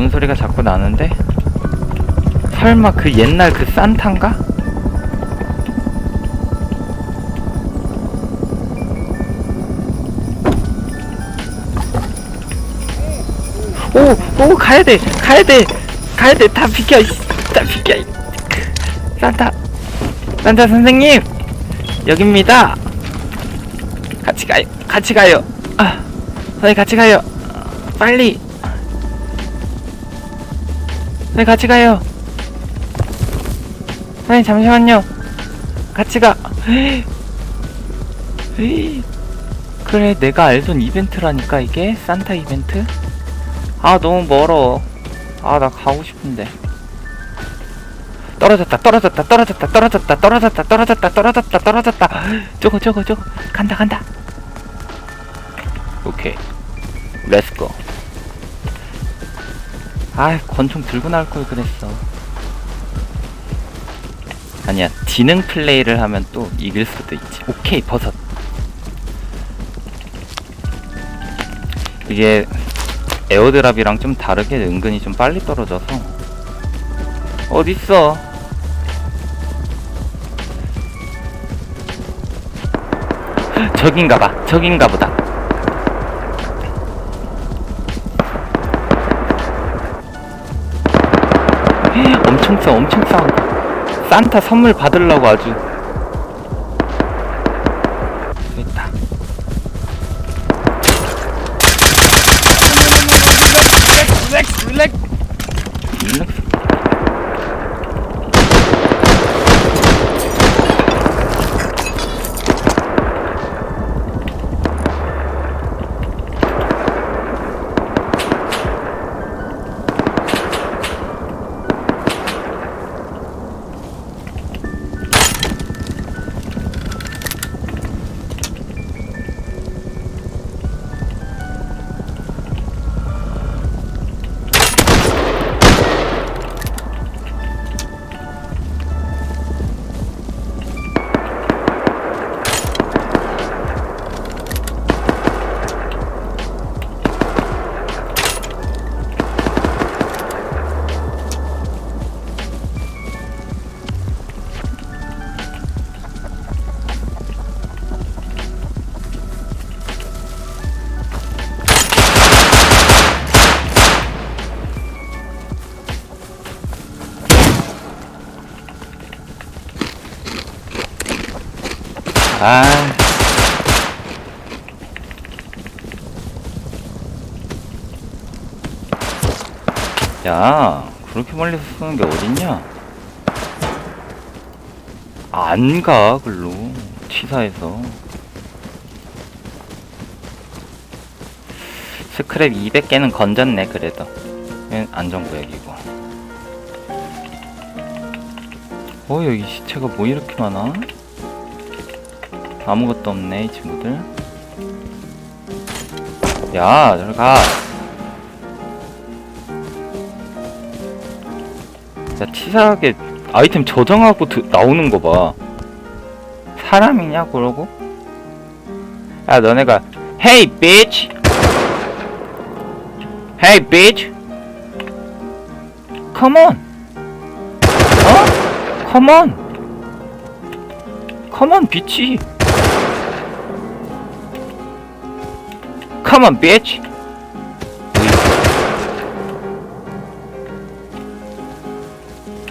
뭔 소리가 자꾸 나는데? 설마 그 옛날 그 산타인가? 오, 오, 가야 돼, 가야 돼, 가야 돼, 다 비켜, 다 비켜. 이. 산타, 산타 선생님, 여기입니다. 같이 가요, 같이 가요. 아, 선생님 같이 가요. 빨리. 네, 같이 가요. 아니, 잠시만요. 같이 가. 그래, 내가 알던 이벤트라니까, 이게? 산타 이벤트? 아, 너무 멀어. 아, 나 가고 싶은데. 떨어졌다, 떨어졌다, 떨어졌다, 떨어졌다, 떨어졌다, 떨어졌다, 떨어졌다, 떨어졌다. 저거, 저거, 저거. 간다, 간다. 오케이. 렛츠고. 아 권총 들고 나올 걸 그랬어. 아니야 지능 플레이를 하면 또 이길 수도 있지. 오케이 버섯. 이게 에어드랍이랑 좀 다르게 은근히 좀 빨리 떨어져서. 어딨어? 저긴가봐 저긴가보다 엄청 싸 엄청 싸. 산타 선물 받으려고 아주. 됐다. 릴렉스 릴렉스 아. 야, 그렇게 멀리서 쏘는 게 어딨냐? 안 가, 글로. 치사해서. 스크랩 200개는 건졌네, 그래도. 안전구역이고. 어, 여기 시체가 뭐 이렇게 많아? 아무것도 없네 이 친구들 야 저리 가 야, 치사하게 아이템 저장하고 드, 나오는 거 봐. 사람이냐, 그러고? 야, 너네가, bitch! Hey, bitch! Come on! 어? Come on, bitch! Come on, bitch!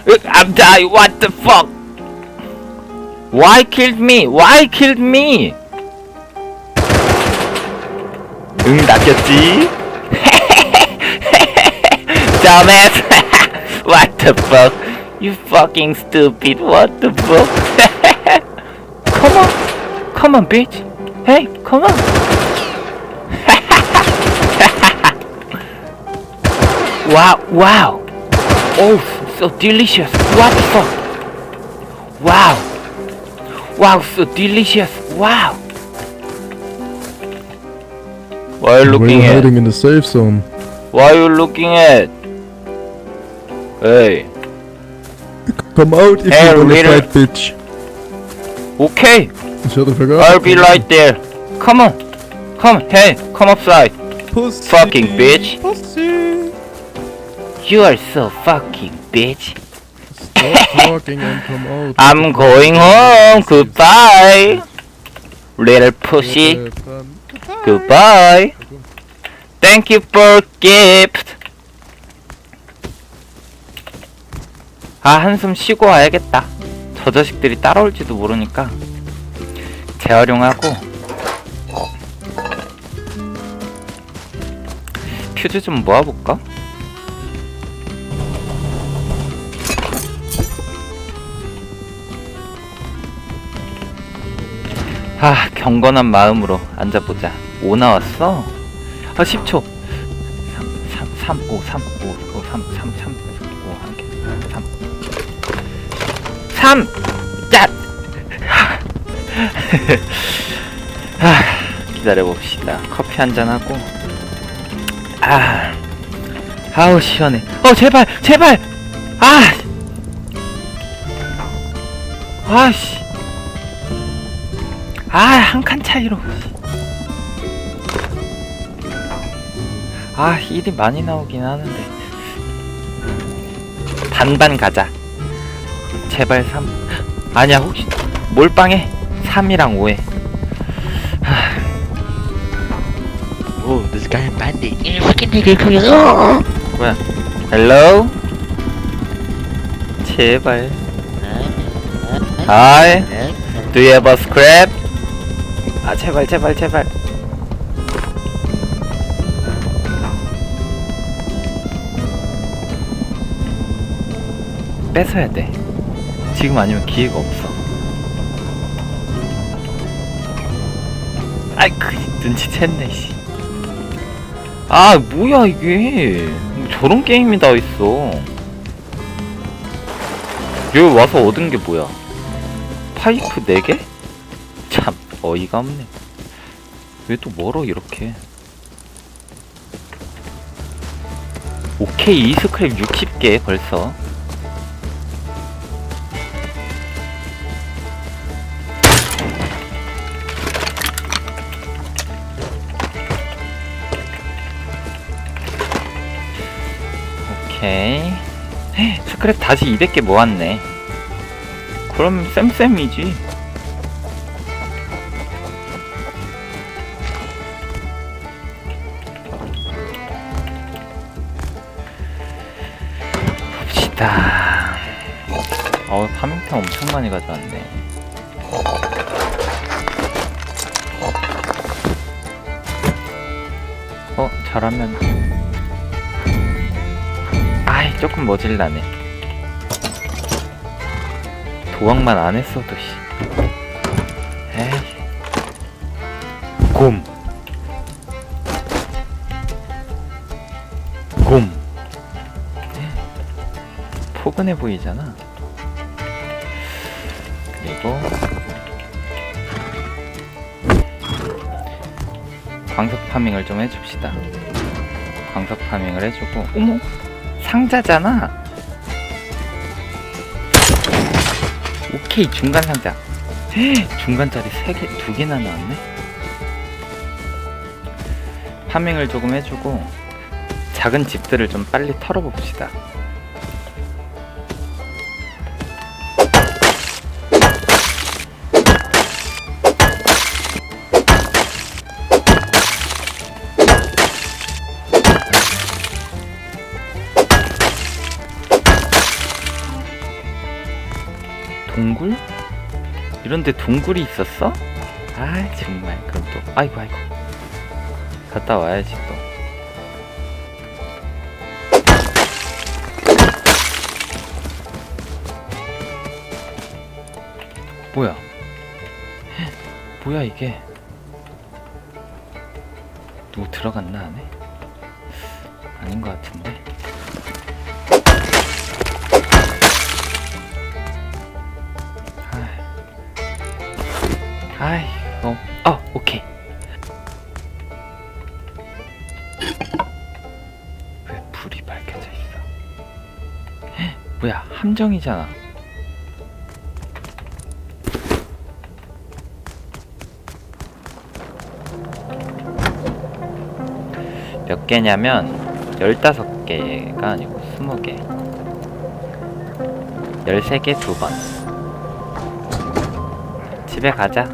Look, I'm dying. What the fuck? Why killed me? Why killed me? 응, 낚였지? Dumbass! what the fuck? You fucking stupid. What the fuck? come on. Come on, bitch. Hey, come on. Wow, wow. Oh, so delicious. What the fuck? Wow. Wow, so delicious. Wow. Why are you looking at? hiding in the safe zone? Why are you looking at? Hey. Come out if Hey, you wanna little- fight, bitch. Okay. Shut the fuck up. I'll be right there. Come on. Come. Hey, come outside. Pussy. Fucking bitch. Pussy. You are so fucking bitch. Stop talking and come out. I'm going home. Goodbye. Little pussy. Goodbye. Thank you for gift. 아, 한숨 쉬고 와야겠다. 저 자식들이 따라올지도 모르니까 재활용하고 퓨즈 좀 모아볼까? 아, 경건한 마음으로 앉아보자. 5 나왔어? 아, 10초. 3, 3, 3, 5, 3, 5, 5, 3, 3, 3, 5, 한 개. 3. 3! 짠! 아, 기다려봅시다. 커피 한잔 하고. 아, 아우, 시원해. 어, 제발! 제발! 아! 아씨. 아, 한 칸 차이로. 아, 일이 많이 나오긴 하는데. 반반 가자. 제발 3. 아니야, 혹시 몰빵해. 3이랑 5에. Oh, this guy a bandit. You fucking nigga, come here. 뭐야? 헬로? 제발. 하이. Do you have a scrap? 아, 제발, 제발, 제발. 뺏어야 돼. 지금 아니면 기회가 없어. 아이, 그, 눈치챘네, 씨. 아, 뭐야, 이게. 뭐 저런 게임이 다 있어. 여기 와서 얻은 게 뭐야? 파이프 4개? 참 어이가 없네. 왜 또 멀어 이렇게? 오케이 이 스크랩 60개 벌써. 오케이. 헤, 스크랩 다시 200개 모았네. 그럼 쌤쌤이지. 봅시다. 어, 파밍템 엄청 많이 가져왔네. 어, 잘하면. 아이, 조금 머질라네. 도박만 안 했어도 씨. 에이. 곰. 곰. 포근해 보이잖아. 그리고 광석 파밍을 좀 해줍시다. 광석 파밍을 해주고, 어머, 상자잖아. 오케이 중간 상자 중간짜리 3개, 2개나 나왔네 파밍을 조금 해주고 작은 집들을 좀 빨리 털어봅시다 동굴? 이런데 동굴이 있었어? 아 정말 그럼 또 아이고 아이고 갔다 와야지 또 뭐야 헉, 뭐야 이게 누구 들어갔나 안에? 아닌 것 같은데 아이, 어, 어, 오케이. 왜 불이 밝혀져 있어? 헉, 뭐야, 함정이잖아. 몇 개냐면 열다섯 개가 아니고 스무 개 열세 개두번 집에 가자